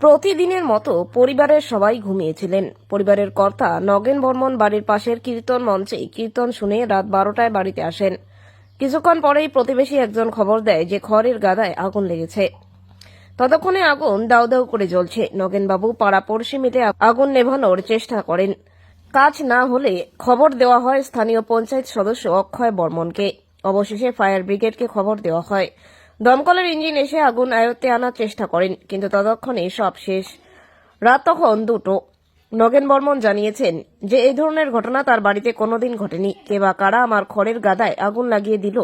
প্রতিদিনের মতো পরিবারের সবাই ঘুমিয়েছিলেন। পরিবারের কর্তা নগেন বর্মন বাড়ির পাশের কীর্তন মঞ্চে কীর্তন শুনে রাত বারোটায় বাড়িতে আসেন। কিছুক্ষণ পরেই প্রতিবেশী একজন খবর দেয় যে খড়ের গাদায় আগুন লেগেছে। ততক্ষণে আগুন দাউ দাউ করে জ্বলছে। নগেনবাবু পাড়া পড়শি মিলে আগুন নেভানোর চেষ্টা করেন। কাজ না হলে খবর দেওয়া হয় স্থানীয় পঞ্চায়েত সদস্য অক্ষয় বর্মনকে। অবশেষে ফায়ার ব্রিগেডকে খবর দেওয়া হয়। দমকলের ইঞ্জিন এসে আগুন আয়ত্তে আনার চেষ্টা করেন কিন্তু ততক্ষণে সব শেষ। রাত তখন দুটো। নগেন বর্মন জানিয়েছেন যে এই ধরনের ঘটনা তার বাড়িতে কোনোদিন ঘটেনি। কে বা কারা আমার খড়ের গাদায় আগুন লাগিয়ে দিল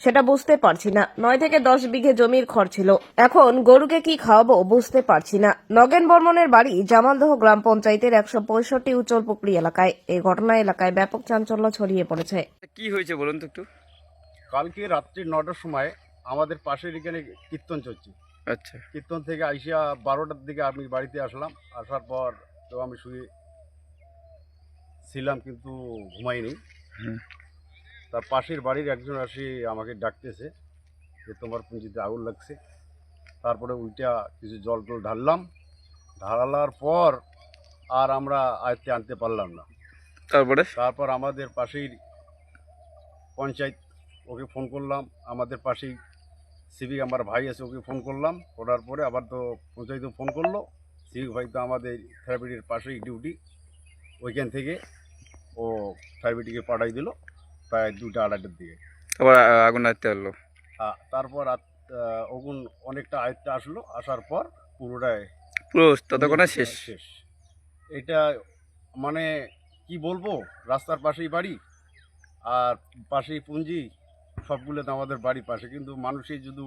সেটা বুঝতে পারছি না। নয় থেকে দশ বিঘে জমির খড় ছিল। এখন গরুকে কি খাওয়াবো বুঝতে পারছি না। নগেন বর্মনের বাড়ি জামালদহ গ্রাম পঞ্চায়েতের একশো পঁয়ষট্টি উচ্চল পুকুরি এলাকায়। এই ঘটনা এলাকায় ব্যাপক চাঞ্চল্য ছড়িয়ে পড়েছে। কি হয়েছে বলুন তো একটু? কালকে রাত্রি নটার সময় আমাদের পাশের এখানে কীর্তন চলছে। আচ্ছা। কীর্তন থেকে আইসিয়া বারোটার দিকে আমি বাড়িতে আসলাম আসার পর তো আমি শুয়ে ছিলাম কিন্তু ঘুমাইনি। তার পাশের বাড়ির একজন আসি আমাকে ডাকতেছে যে তোমার পুঁজিতে আগুন লাগছে। তারপরে উইটা কিছু জল টল ঢাললাম ঢালার পর আর আমরা আয়ত্তে আনতে পারলাম না। তারপরে? তারপর আমাদের পাশেই পঞ্চায়েত ওকে ফোন করলাম আমাদের পাশেই সিভিক আমার ভাই আছে ওকে ফোন করলাম। করার পরে আবার তো পঞ্চায়েতও ফোন করল। সিভিক ভাই তো আমাদের থেরাপিটির পাশেই ডিউটি ওইখান থেকে ও থেরাপিটিকে পাঠাই দিল। প্রায় দুটা আড়াইটার দিকে। তারপর আগুন আনতে পারল আ, তারপর ওগুন অনেকটা আয়ত্তে আসলো। আসার পর পুরোটাই পুরো ততক্ষণে শেষ। শেষ। এটা মানে কি বলব? রাস্তার পাশেই বাড়ি আর পাশেই পুঞ্জি। সবগুলো তো আমাদের বাড়ি পাশে কিন্তু মানুষই যদি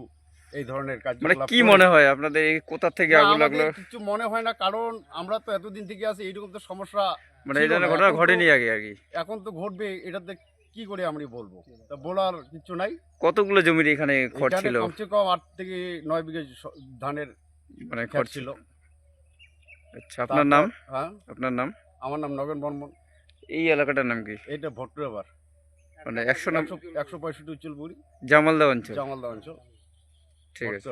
এই ধরনের কাজ মানে কি মনে হয় আপনাদের এই কোথা থেকে আগুন লাগল? কিছু মনে হয় না কারণ আমরা তো এতদিন থেকে আছি এইরকম তো সমস্যা মানে এই ধরনের ঘটনা ঘটেনি আগে আর কি এখন তো ঘটবে এটাতে কি করে আমি বলব? তা বলার কিছু নাই। কতগুলো জমির এখানে খড় ছিল? কমসে কম আট থেকে নয় বিঘে ধানের মানে খড় ছিল। আচ্ছা আপনার নাম? হ্যাঁ? আপনার নাম? আমার নাম নগেন বর্মন। এই এলাকাটার নাম কি? এটা ভট্টুয়াবার। মানে একশো একশো পঁয়ষট্টি উচ্চল জামালদা অঞ্চল। জামালদা অঞ্চল। ঠিক আছে।